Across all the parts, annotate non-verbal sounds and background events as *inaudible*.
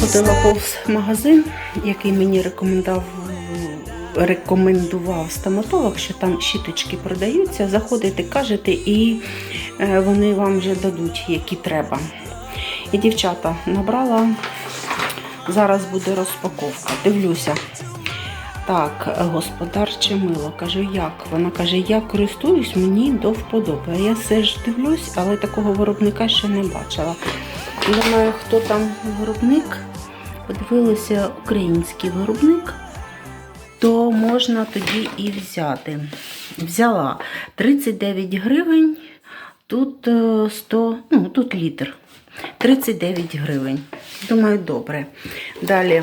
Ходила повз магазин, який мені рекомендував, рекомендував стоматолог, що там щіточки продаються. Заходите, кажете, і е, вони вам вже дадуть, які треба. І дівчата набрала. Зараз буде розпаковка. Дивлюся. Так, господарче мило. Кажу, як? Вона каже, я користуюсь, мені до вподоби. Я все ж дивлюсь, але такого виробника ще не бачила. Думаю, хто там виробник, подивилися український виробник, то можна тоді і взяти. Взяла 39 гривень, тут е, 100, ну, тут літр. 39 гривень. Думаю, добре. Далі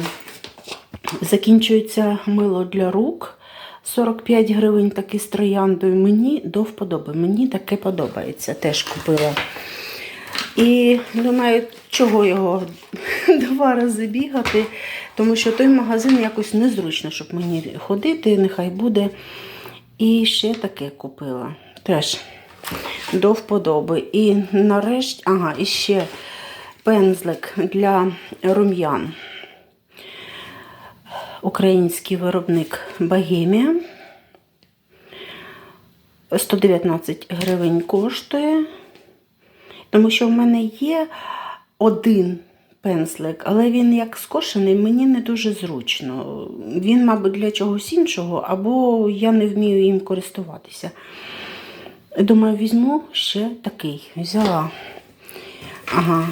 закінчується мило для рук. 45 гривень таки з трояндою. Мені до вподоби. Мені таке подобається. Теж купила. І думаю, чого його *laughs* два рази бігати, тому що той магазин якось незручно, щоб мені ходити, нехай буде. І ще таке купила. Теж до вподоби. І нарешті, ага, і ще пензлик для рум'ян. Український виробник Богемія. 119 гривень коштує. Тому що в мене є один пензлик, але він як скошений, мені не дуже зручно. Він, мабуть, для чогось іншого, або я не вмію їм користуватися. Думаю, візьму ще такий. Взяла. Ага.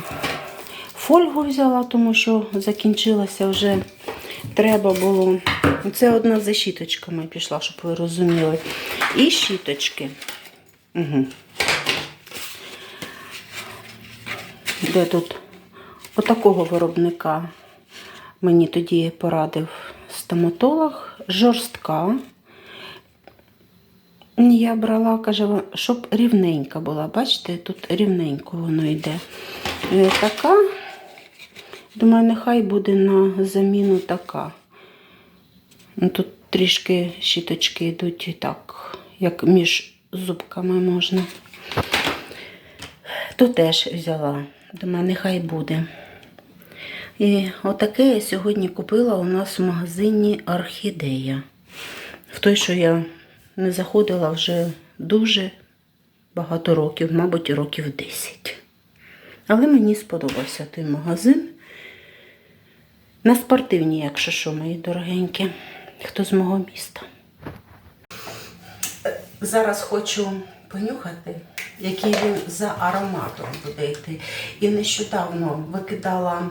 Фольгу взяла, тому що закінчилася вже. Треба було. Це одна за щіточками пішла, щоб ви розуміли. І щіточки. Угу. Де тут отакого виробника мені тоді порадив стоматолог, жорстка. Я брала, каже, щоб рівненька була. Бачите, тут рівненько воно йде. Е, Така, думаю, нехай буде на заміну така. Ну, Тут трішки щіточки йдуть і так, як між зубками можна. То теж взяла. Думаю, нехай буде. І отаке я сьогодні купила у нас в магазині Орхідея. В той, що я не заходила вже дуже багато років, мабуть, років 10. Але мені сподобався той магазин. На спортивні, якщо що, мої дорогенькі, хто з мого міста. Зараз хочу понюхати, який він за ароматом буде йти. І нещодавно викидала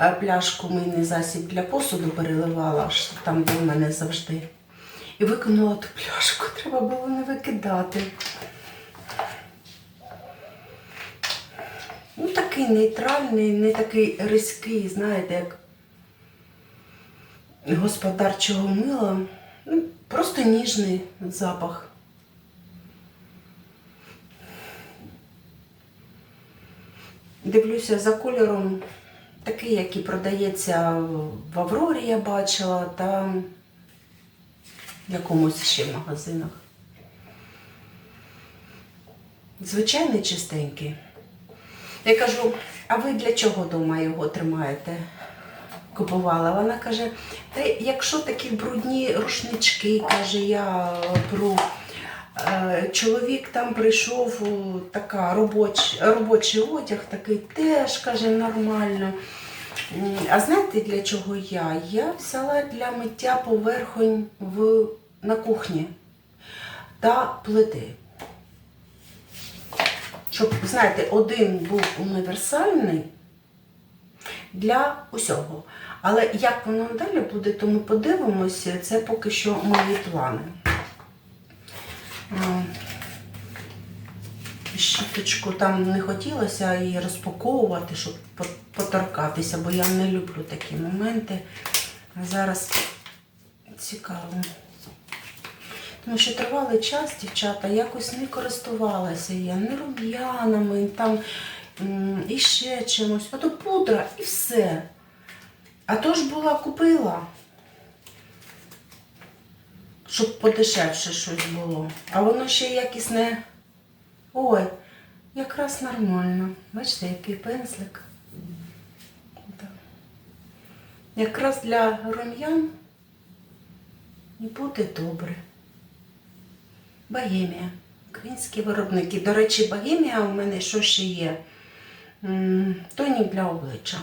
е, пляшку мийний засіб для посуду, переливала, там де в мене завжди. І викинула ту пляшку. Треба було не викидати. Ну, такий нейтральний, не такий різкий, знаєте, як господарчого мила. Ну, Просто ніжний запах. Дивлюся за кольором, такий, який продається в Аврорі, я бачила, та в якомусь ще магазинах. Звичайний чистенький. Я кажу, а ви для чого дома його тримаєте? Купувала. Вона каже, та якщо такі брудні рушнички, каже, я беру. Е, Чоловік там прийшов така робоч, робочий одяг, такий теж каже нормально. А знаєте для чого я? Я взяла для миття поверхонь в, на кухні та плити. Щоб, знаєте, один був універсальний для усього. Але як воно далі буде, то ми подивимося. Це поки що мої плани. Е, Щіточку там не хотілося її розпаковувати, щоб поторкатися, бо я не люблю такі моменти. А зараз цікаво. Тому що тривалий час, дівчата, якось не користувалася я не рум'янами, там і ще чимось. Ото пудра і все. А то ж була купила, щоб подешевше щось було. А воно ще якісне. Ой, якраз нормально. Бачите, який пензлик. Якраз для рум'ян і буде добре. Богемія. Українські виробники. До речі, Богемія у мене що ще є? М, Тонік для обличчя.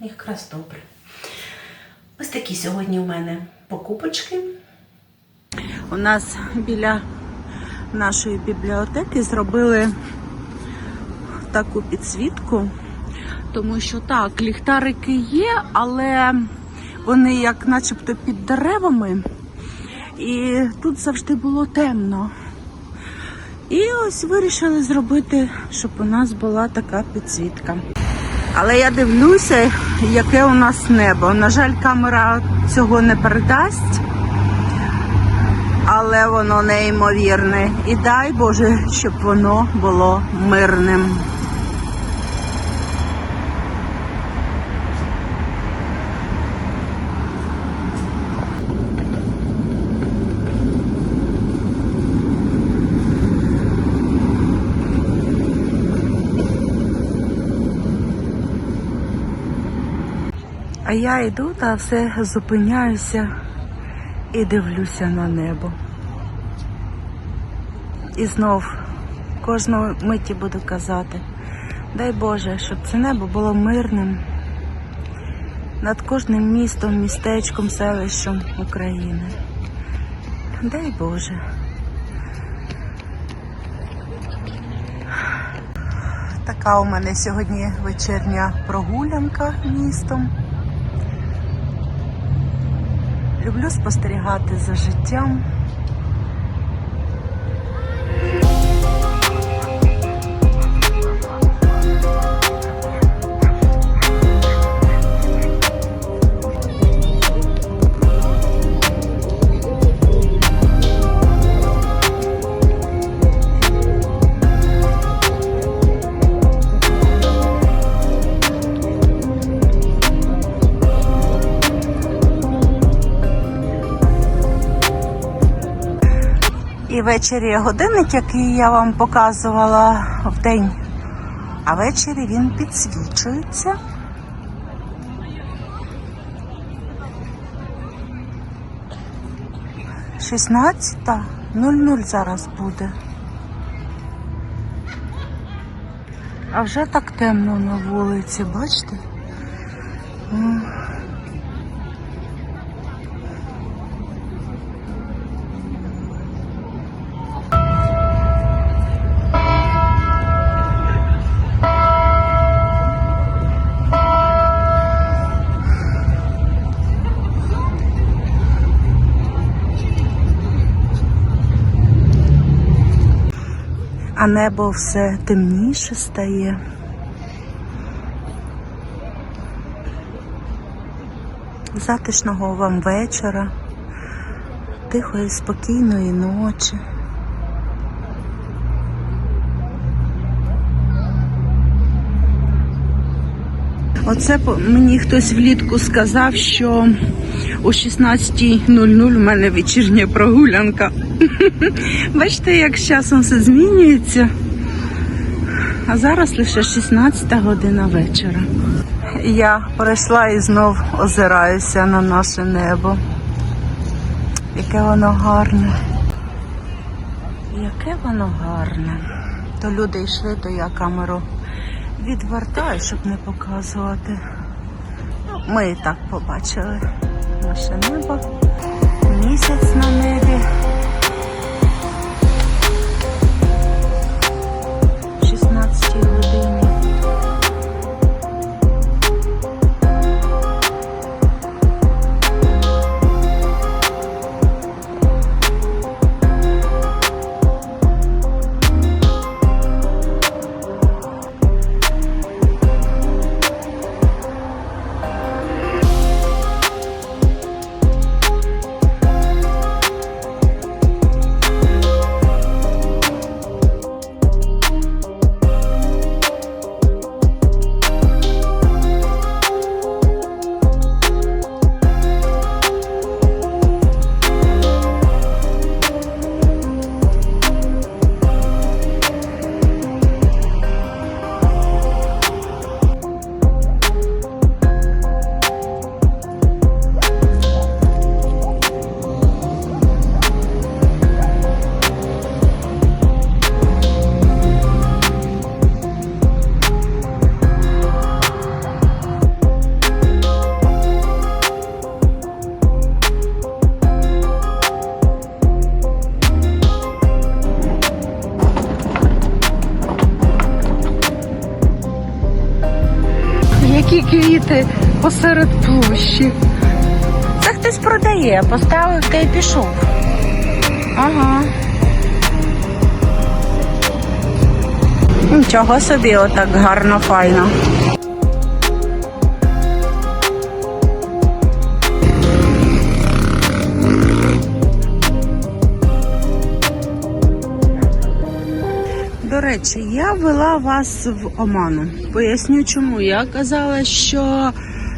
Якраз добре. Ось такі сьогодні у мене покупочки. У нас біля нашої бібліотеки зробили таку підсвітку, тому що так, ліхтарики є, але вони як начебто під деревами, і тут завжди було темно. І ось вирішили зробити, щоб у нас була така підсвітка. Але я дивлюся, яке у нас небо. На жаль, камера цього не передасть, але воно неймовірне. І дай Боже, щоб воно було мирним. А я йду та все зупиняюся і дивлюся на небо. І знов кожного миті буду казати, дай Боже, щоб це небо було мирним над кожним містом, містечком, селищем України. Дай Боже. Така у мене сьогодні вечірня прогулянка містом. Люблю спостерігати за життям. Ввечері годинник, який я вам показувала в день, а ввечері він підсвічується. Шістнадцята, нуль-нуль зараз буде. А вже так темно на вулиці, бачите? А небо все темніше стає. Затишного вам вечора, тихої, спокійної ночі. Оце мені хтось влітку сказав, що о 16.00 у мене вечірня прогулянка. *laughs* Бачите, як з часом все змінюється. А зараз лише 16 година вечора. Я прийшла і знов озираюся на наше небо. Яке воно гарне. Яке воно гарне. То люди йшли, то я камеру відвертаю, щоб не показувати. Ну, Ми і так побачили наше небо. Місяць на небі. Квіти посеред площі. Це хтось продає, поставив та й пішов. Ага. Нічого собі, отак гарно, файно. Я вела вас в оману. Поясню чому. Я казала, що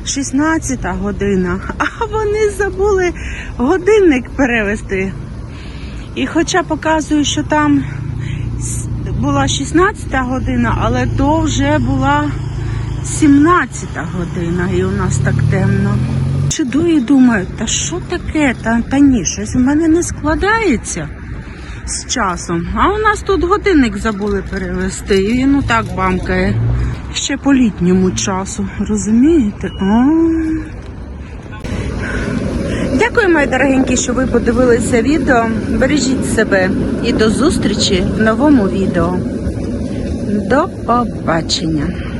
16 година, а вони забули годинник перевести. І хоча показую, що там була 16 година, але то вже була 17 година, і у нас так темно. Сиду і думаю, та що таке? Та, та ні, щось у мене не складається з часом. А у нас тут годинник забули перевести, і він отак бамкає. Ще по літньому часу, розумієте? О. Дякую, мої дорогенькі, що ви подивилися відео. Бережіть себе і до зустрічі в новому відео. До побачення!